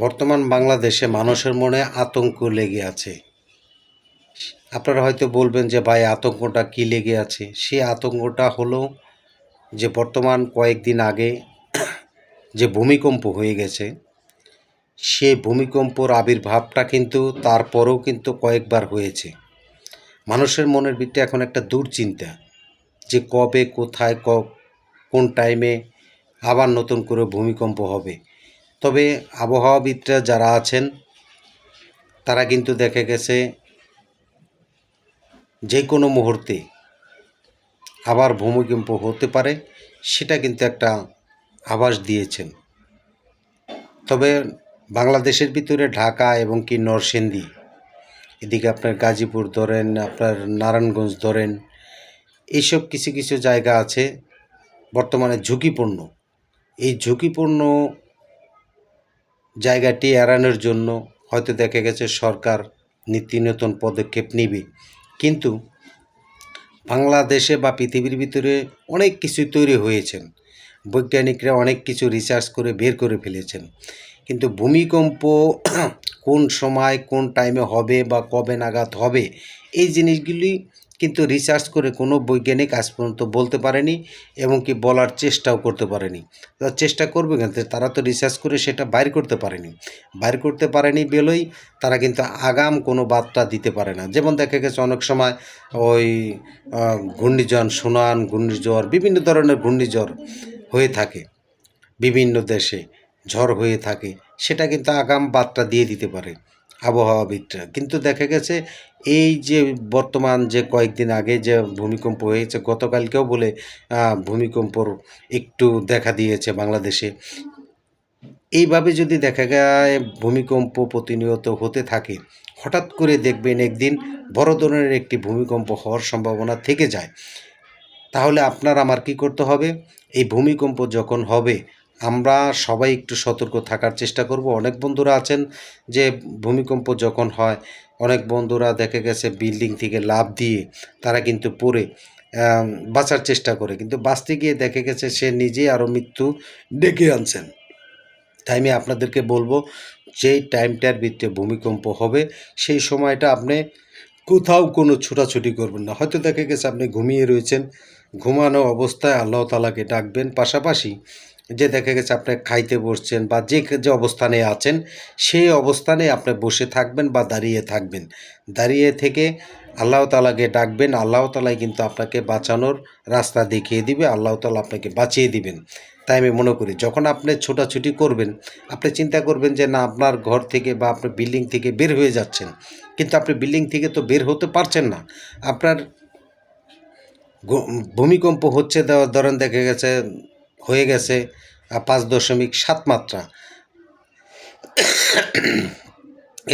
বর্তমান বাংলাদেশে মানুষের মনে আতঙ্ক লেগে আছে। আপনারা হয়তো বলবেন যে, ভাই, আতঙ্কটা কী লেগে আছে? সেই আতঙ্কটা হলো যে, বর্তমান কয়েকদিন আগে যে ভূমিকম্প হয়ে গেছে, সে ভূমিকম্পর আবির্ভাবটা কিন্তু তারপরেও কিন্তু কয়েকবার হয়েছে। মানুষের মনের ভিতরে এখন একটা দুশ্চিন্তা যে, কবে, কোথায়, ক, কোন টাইমে আবার নতুন করে ভূমিকম্প হবে। তবে আবহাওয়াবিদরা যারা আছেন, তারা কিন্তু দেখে গেছে যে কোনো মুহূর্তে আবার ভূমিকম্প হতে পারে, সেটা কিন্তু একটা আভাস দিয়েছেন। তবে বাংলাদেশের ভিতরে ঢাকা এবং কি নরসিংদী, এদিকে আপনার গাজীপুর ধরেন, আপনার নারায়ণগঞ্জ ধরেন এইসব কিছু কিছু জায়গা আছে, বর্তমানে ঝুঁকিপূর্ণ। এই ঝুঁকিপূর্ণ জায়গাটি এড়ানোর জন্য হয়তো দেখা গেছে সরকার নীতি নতুন পদক্ষেপ নিবে। কিন্তু বাংলাদেশে বা পৃথিবীর ভিতরে অনেক কিছু তৈরি হয়েছেন। বৈজ্ঞানিকরা অনেক কিছু রিসার্চ করে বের করে ফেলেছেন। কিন্তু ভূমিকম্প কোন সময়, কোন টাইমে হবে বা কবে নাগাদ হবে, এই জিনিসগুলি কিন্তু রিসার্চ করে কোনো বৈজ্ঞানিক আজ পর্যন্ত বলতে পারেনি এবং কি বলার চেষ্টাও করতে পারেনি। চেষ্টা করবে কেন তারা তো রিসার্চ করে সেটা বাইর করতে পারেনি। বাইর করতে পারেনি বলেই তারা কিন্তু আগাম কোনো বার্তা দিতে পারে না। যেমন দেখা গেছে অনেক সময় ওই ঘূর্ণিঝড় সুনান, ঘূর্ণিঝড়, বিভিন্ন ধরনের ঘূর্ণিঝড় হয়ে থাকে। বিভিন্ন দেশে ঝড় হয়ে থাকে। সেটা কিন্তু আগাম বার্তা দিয়ে দিতে পারে। আবহাওয়াবিদরা কিন্তু দেখা গেছে, এই যে বর্তমান যে কয়েকদিন আগে যে ভূমিকম্প হয়েছে, গতকালকেও বলে ভূমিকম্পর একটু দেখা দিয়েছে বাংলাদেশে। এইভাবে যদি দেখা যায় ভূমিকম্প প্রতিনিয়ত হতে থাকে, হঠাৎ করে দেখবেন একদিন বড় ধরনের একটি ভূমিকম্প হওয়ার সম্ভাবনা থেকে যায়। তাহলে আপনার আমার কি করতে হবে? এই ভূমিকম্প যখন হবে আমরা সবাই একটু সতর্ক থাকার চেষ্টা করব। অনেক বন্ধুরা আছেন যে ভূমিকম্প যখন হয়, অনেক বন্ধুরা দেখে গেছে বিল্ডিং থেকে লাভ দিয়ে তারা কিন্তু পড়ে বাঁচার চেষ্টা করে। কিন্তু বাঁচতে গিয়ে দেখে গেছে সে নিজেই আরও মৃত্যু ডেকে আনছেন। তাই আমি আপনাদেরকে বলব, যেই টাইমটার ভিতরে ভূমিকম্প হবে, সেই সময়টা আপনি কোথাও কোনো ছোটাছুটি করবেন না। হয়তো দেখা গেছে আপনি ঘুমিয়ে রয়েছেন, ঘুমানো অবস্থায় আল্লাহ তালাকে ডাকবেন। পাশাপাশি যে দেখা গেছে আপনি খাইতে বসছেন বা যে যে অবস্থানে আছেন, সেই অবস্থানে আপনি বসে থাকবেন বা দাঁড়িয়ে থাকবেন। দাঁড়িয়ে থেকে আল্লাহ তালাকে ডাকবেন, আল্লাহ তালাই কিন্তু আপনাকে বাঁচানোর রাস্তা দেখিয়ে দিবে, আল্লাহ তালা আপনাকে বাঁচিয়ে দিবেন। তাই আমি মনে করি, যখন আপনি ছোটাছুটি করবেন, আপনি চিন্তা করবেন যে না, আপনার ঘর থেকে বা আপনার বিল্ডিং থেকে বের হয়ে যাচ্ছেন। কিন্তু আপনি বিল্ডিং থেকে তো বের হতে পারছেন না। আপনার ভূমিকম্প হচ্ছে ধরেন দেখা গেছে হয়ে গেছে পাঁচ দশমিক সাত মাত্রা।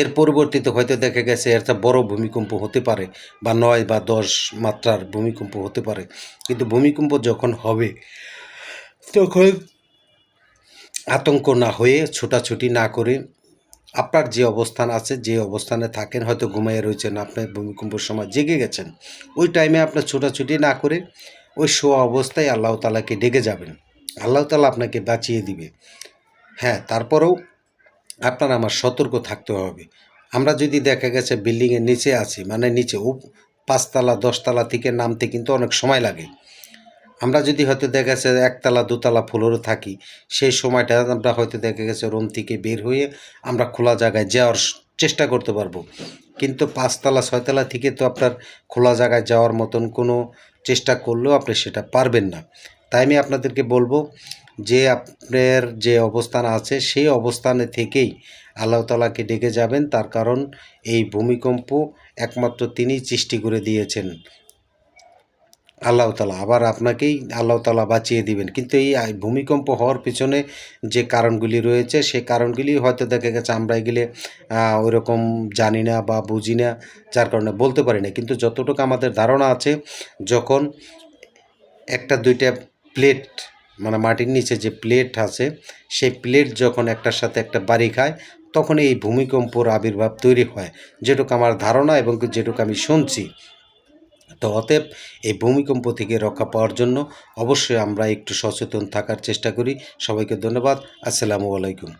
এর পরবর্তীতে হয়তো দেখা গেছে, একটা বড় ভূমিকম্প হতে পারে, বা নয় বা দশ মাত্রার ভূমিকম্প হতে পারে। কিন্তু ভূমিকম্প যখন হবে, তখন আতঙ্ক না হয়ে, ছোটাছুটি না করে আপনার যে অবস্থান আছে, যে অবস্থানে থাকেন, হয়তো ঘুমাইয়ে রয়েছেন, আপনি ভূমিকম্পের সময় জেগে গেছেন। ওই টাইমে আপনার ছোটাছুটি না করে, ওই শোয়া অবস্থায় আল্লাহ তালাকে ডেকে যাবেন। আল্লাহ তালা আপনাকে বাঁচিয়ে দিবে। হ্যাঁ তারপরেও আপনার আমার সতর্ক থাকতে হবে। আমরা যদি দেখা গেছে বিল্ডিংয়ের নিচে আছি মানে নিচে ও পাঁচতলা, দশতলা থেকে নামতে কিন্তু অনেক সময় লাগে। আমরা যদি হয়তো দেখা গেছে একতলা, দুতলা ফ্লোরে থাকি, সেই সময়টা আমরা হয়তো দেখা গেছে রুম থেকে বের হয়ে আমরা খোলা জায়গায় যাওয়ার চেষ্টা করতে পারব। কিন্তু পাঁচতলা, ছয়তলা থেকে তো আপনার খোলা জায়গায় যাওয়ার মতন কোনো চেষ্টা করলেও আপনি সেটা পারবেন না। তাই আমি আপনাদেরকে বলব যে আপনার যে অবস্থান আছে, সেই অবস্থানে থেকেই আল্লাহ তালাকে ডেকে যাবেন। তার কারণ এই ভূমিকম্প একমাত্র তিনিই সৃষ্টি করে দিয়েছেন। আল্লাহ তালা আবার আপনাকেই আল্লাহ তালা বাঁচিয়ে দিবেন। কিন্তু এই ভূমিকম্প হওয়ার পিছনে যে কারণগুলি রয়েছে, সেই কারণগুলি হয়তো দেখা গেছে আমরা এগুলি ওই রকম জানি না বা বুঝি না, যার কারণে বলতে পারি না। কিন্তু যতটুকু আমাদের ধারণা আছে, যখন একটা দুইটা প্লেট মানে মাটির নিচে যে প্লেট আছে, সেই প্লেট যখন একটার সাথে একটা বাড়ি খায়, তখন এই ভূমিকম্পর আবির্ভাব তৈরি হয়। যেটুকু আমার ধারণা এবং যেটুকু আমি শুনছি। তো অতএব এই ভূমিকম্প থেকে রক্ষা পাওয়ার জন্য অবশ্যই আমরা একটু সচেতন থাকার চেষ্টা করি। সবাইকে ধন্যবাদ। আসসালামু আলাইকুম।